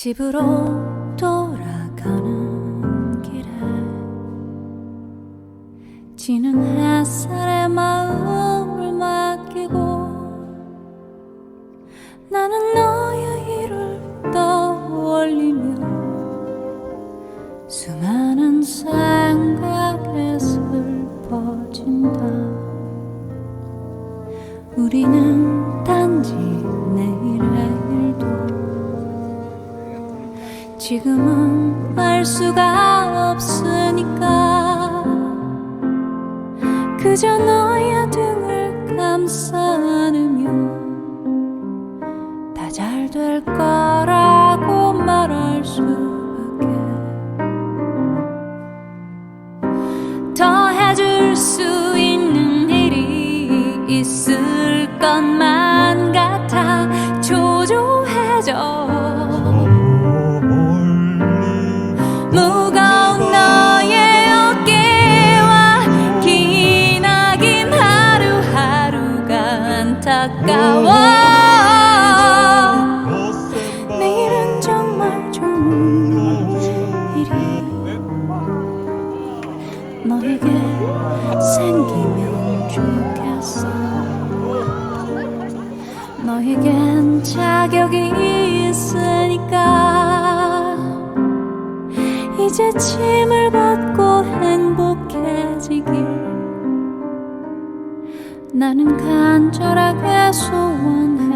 집으로 돌아가는 길에 지는 햇살에 마음을 맡기고 나는 너의 일을 떠올리며 수많은 생각에 슬퍼진다. 우리는 단지 내일의 지금은 알 수가 없으니까. 그저 너의 등을 감싸 안으며 다 잘 될 거라고 말할 수밖에. 더 해줄 수 있는 일이 있을 것 안타까워 내일은 정말 좋은 일이 너에게 생기면 좋겠어. 너에겐 자격이 있으니까. 이제 짐을 벗고 행복해지길 나는 간절하게 소원해